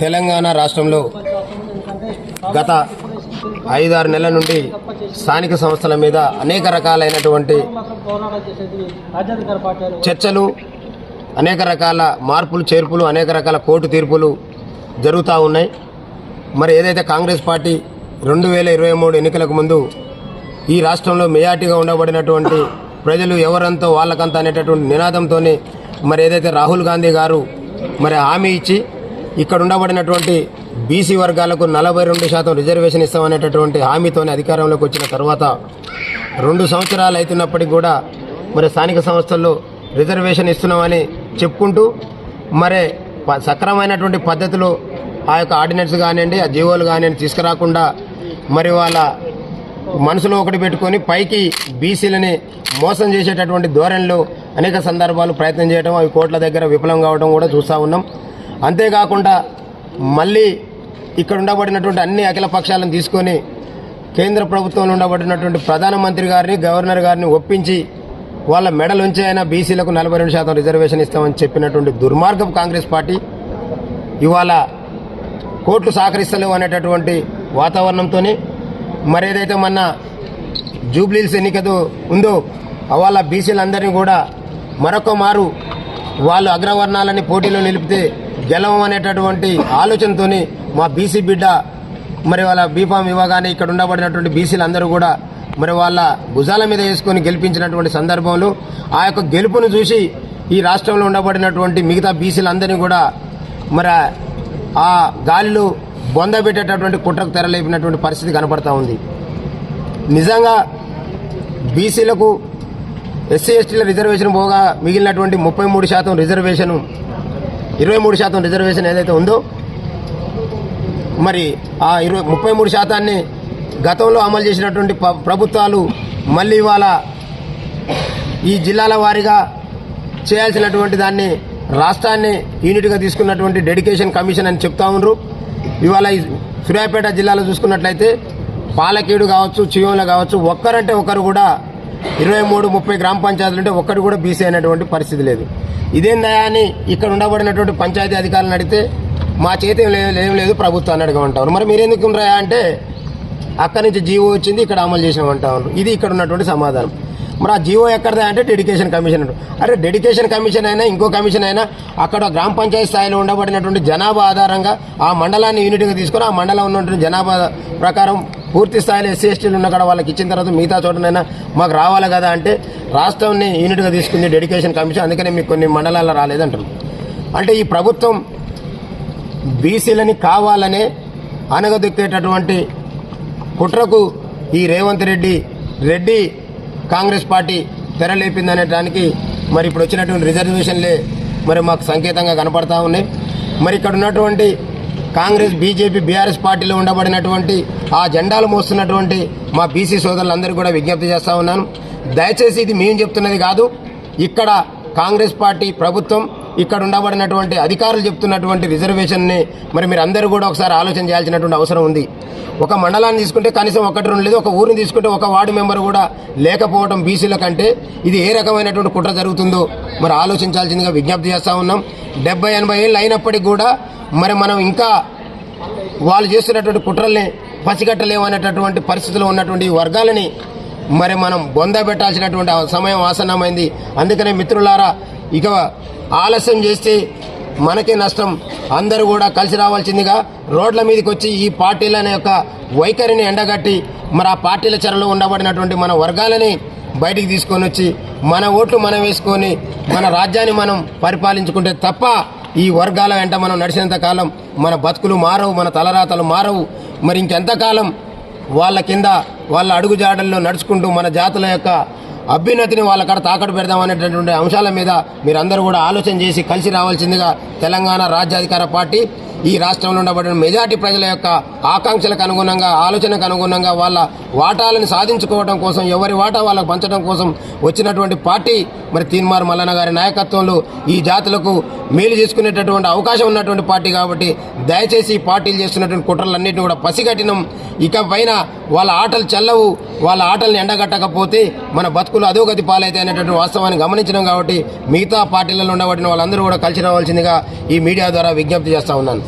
తెలంగాణ రాష్ట్రంలో గత ఐదారు నెలల నుండి స్థానిక సంస్థల మీద అనేక రకాలైనటువంటి చర్చలు అనేక రకాల మార్పులు చేర్పులు అనేక రకాల కోర్టు తీర్పులు జరుగుతూ ఉన్నాయి. మరి ఏదైతే కాంగ్రెస్ పార్టీ రెండు వేల ఇరవై మూడు ఎన్నికలకు ముందు ఈ రాష్ట్రంలో మెజార్టీగా ఉండబడినటువంటి ప్రజలు ఎవరంతో వాళ్ళకంత అనేటటువంటి నినాదంతో మరి ఏదైతే రాహుల్ గాంధీ గారు మరి హామీ ఇచ్చి ఇక్కడ ఉండబడినటువంటి బీసీ వర్గాలకు నలభై రెండు శాతం రిజర్వేషన్ ఇస్తామనేటటువంటి హామీతోనే అధికారంలోకి వచ్చిన తర్వాత రెండు సంవత్సరాలు అవుతున్నప్పటికీ కూడా మరి స్థానిక సంస్థల్లో రిజర్వేషన్ ఇస్తున్నామని చెప్పుకుంటూ మరి ప- సక్రమైనటువంటి పద్ధతిలో ఆ యొక్క ఆర్డినెన్స్ కానివ్వండి ఆ జీవోలు కానివ్వండి తీసుకురాకుండా మరి వాళ్ళ మనసులో ఒకటి పెట్టుకొని పైకి బీసీలని మోసం చేసేటటువంటి ధోరణిలో అనేక సందర్భాలు ప్రయత్నం చేయడం అవి కోట్ల దగ్గర విఫలం కావడం కూడా చూస్తూ ఉన్నాం. అంతేకాకుండా మళ్ళీ ఇక్కడ ఉండబడినటువంటి అన్ని అఖిల పక్షాలను తీసుకొని కేంద్ర ప్రభుత్వంలో ఉండబడినటువంటి ప్రధానమంత్రి గారిని గవర్నర్ గారిని ఒప్పించి వాళ్ళ మెడలుంచి అయినా బీసీలకు నలభై రెండు శాతం రిజర్వేషన్ ఇస్తామని చెప్పినటువంటి దుర్మార్గం కాంగ్రెస్ పార్టీ ఇవాళ కోర్టు సహకరిస్తలేవు అనేటటువంటి వాతావరణంతోనే. మరి ఏదైతే మొన్న జూబ్లీల్స్ ఎన్నికతో ఉందో వాళ్ళ బీసీలందరినీ కూడా మరొక మారు వాళ్ళు అగ్రవర్ణాలని పోటీలో నిలిపితే గెలవం అనేటటువంటి ఆలోచనతోని మా బీసీ బిడ్డ మరి వాళ్ళ బీఫామ్ ఇవ్వగానే ఇక్కడ ఉండబడినటువంటి బీసీలందరూ కూడా మరి వాళ్ళ భుజాల మీద వేసుకొని గెలిపించినటువంటి సందర్భంలో ఆ యొక్క గెలుపును చూసి ఈ రాష్ట్రంలో ఉండబడినటువంటి మిగతా బీసీలందరినీ కూడా మరి ఆ గాలిలో బొందబెట్టేటటువంటి కుట్రకు తెరలేపినటువంటి పరిస్థితి కనపడతా ఉంది. నిజంగా బీసీలకు ఎస్సీ ఎస్టీల రిజర్వేషన్ పోగా మిగిలినటువంటి ముప్పై మూడు శాతం రిజర్వేషన్ ఇరవై మూడు శాతం రిజర్వేషన్ ఏదైతే ఉందో మరి ఆ ఇరవై ముప్పై మూడు శాతాన్ని గతంలో అమలు చేసినటువంటి ప్రభుత్వాలు మళ్ళీ ఇవాళ ఈ జిల్లాల వారీగా చేయాల్సినటువంటి దాన్ని రాష్ట్రాన్ని యూనిట్గా తీసుకున్నటువంటి డెడికేషన్ కమిషన్ అని చెప్తా ఉన్నారు ఇవాళ ఈ సూర్యాపేట జిల్లాలో చూసుకున్నట్లయితే పాలకేడు కావచ్చు చివంలో కావచ్చు ఒక్కరంటే ఒకరు కూడా ఇరవై మూడు ముప్పై గ్రామ పంచాయతీలు ఉంటే ఒక్కటి కూడా బీసీ అయినటువంటి పరిస్థితి లేదు. ఇదేందయా అని ఇక్కడ ఉండబడినటువంటి పంచాయతీ అధికారులను అడిగితే మా చేతి ఏం లే- లేదు ప్రభుత్వాన్ని అడగమంటారు. మరి మీరెందుకు ఉన్నాయా అంటే అక్కడి నుంచి జీవో వచ్చింది ఇక్కడ అమలు చేసినామంటా ఇది ఇక్కడ ఉన్నటువంటి సమాధానం. మరి ఆ జీవో ఎక్కడదా అంటే డెడికేషన్ కమిషన్ అరే డెడికేషన్ కమిషన్ అయినా ఇంకో కమిషన్ అయినా అక్కడ గ్రామ పంచాయతీ స్థాయిలో ఉండబడినటువంటి జనాభా ఆధారంగా ఆ మండలాన్ని యూనిట్గా తీసుకొని ఆ మండలం ఉన్నటువంటి జనాభా ప్రకారం పూర్తి స్థాయిలో ఎస్సీ ఎస్టీలు ఉన్న కాడ వాళ్ళకి ఇచ్చిన తర్వాత మిగతా చోటనైనా మాకు రావాలి కదా అంటే రాష్ట్రాన్ని యూనిట్గా తీసుకుంది డెడికేషన్ కమిషన్. అందుకనే మీకు కొన్ని మండలాల్లో రాలేదంటారు అంటే ఈ ప్రభుత్వం బీసీలని కావాలనే అనగదొక్కేటటువంటి కుట్రకు ఈ రేవంత్ రెడ్డి రెడ్డి కాంగ్రెస్ పార్టీ తెరలేపిందనేటానికి మరి ఇప్పుడు వచ్చినటువంటి రిజర్వేషన్లే మరి మాకు సంకేతంగా కనపడతా ఉన్నాయి. మరి ఇక్కడ ఉన్నటువంటి కాంగ్రెస్ బీజేపీ బీఆర్ఎస్ పార్టీలో ఉండబడినటువంటి ఆ జెండాలు మోస్తున్నటువంటి మా బీసీ సోదరులందరూ కూడా విజ్ఞప్తి చేస్తూ ఉన్నాను. దయచేసి ఇది మేము చెప్తున్నది కాదు. ఇక్కడ కాంగ్రెస్ పార్టీ ప్రభుత్వం ఇక్కడ ఉండబడినటువంటి అధికారులు చెప్తున్నటువంటి రిజర్వేషన్ని మరి మీరు అందరూ కూడా ఒకసారి ఆలోచన చేయాల్సినటువంటి అవసరం ఉంది. ఒక మండలాన్ని తీసుకుంటే కనీసం ఒకటి రెండు లేదు ఒక ఊరిని తీసుకుంటే ఒక వార్డు మెంబర్ కూడా లేకపోవడం బీసీల కంటే ఇది ఏ రకమైనటువంటి కుట్ర జరుగుతుందో మరి ఆలోచించాల్సిందిగా విజ్ఞప్తి చేస్తూ ఉన్నాం. డెబ్బై ఎనభై ఏళ్ళు అయినప్పటికీ కూడా మరి మనం ఇంకా వాళ్ళు చేస్తున్నటువంటి కుట్రల్ని పసిగట్టలేమనేటటువంటి పరిస్థితిలో ఉన్నటువంటి వర్గాలని మరి మనం బొంద పెట్టాల్సినటువంటి సమయం ఆసన్నమైంది. అందుకనే మిత్రులారా ఇక ఆలస్యం చేస్తే మనకే నష్టం. అందరూ కూడా కలిసి రావాల్సిందిగా రోడ్ల మీదకి వచ్చి ఈ పార్టీల అనే యొక్క వైఖరిని ఎండగట్టి మరి ఆ పార్టీల చెరలో ఉండబడినటువంటి మన వర్గాలని బయటికి తీసుకొని వచ్చి మన ఓట్లు మనం వేసుకొని మన రాజ్యాన్ని మనం పరిపాలించుకుంటే తప్ప ఈ వర్గాల వెంట మనం నడిచినంత కాలం మన బతుకులు మారవు మన తలరాతలు మారవు. మరి ఇంకెంతకాలం వాళ్ళ కింద వాళ్ళ అడుగుజాడల్లో నడుచుకుంటూ మన జాతుల యొక్క అభ్యున్నతిని వాళ్ళ కాడ తాకట్టు పెడదామనేటటువంటి అంశాల మీద మీరందరూ కూడా ఆలోచన చేసి కలిసి రావాల్సిందిగా తెలంగాణ రాజ్యాధికార పార్టీ ఈ రాష్ట్రంలో ఉండబడిన మెజార్టీ ప్రజల యొక్క ఆకాంక్షలకు అనుగుణంగా ఆలోచనకు అనుగుణంగా వాళ్ళ వాటాలను సాధించుకోవడం కోసం ఎవరి వాటా వాళ్ళకు పంచడం కోసం వచ్చినటువంటి పార్టీ మరి తీన్మార్ మల్లన్న గారి నాయకత్వంలో ఈ జాతులకు మేలు చేసుకునేటటువంటి అవకాశం ఉన్నటువంటి పార్టీ కాబట్టి దయచేసి ఈ పార్టీలు చేస్తున్నటువంటి కుట్రలన్నింటినీ కూడా పసిగట్టినం. ఇక పైన వాళ్ళ ఆటలు చల్లవు వాళ్ళ ఆటలను ఎండగట్టకపోతే మన బతుకులు అధోగతి పాలైతే అనేటువంటి వాస్తవాన్ని గమనించడం కాబట్టి మిగతా పార్టీలలో ఉండబడిన వాళ్ళందరూ కూడా కలిసి రావాల్సిందిగా ఈ మీడియా ద్వారా విజ్ఞప్తి చేస్తా ఉన్నాను.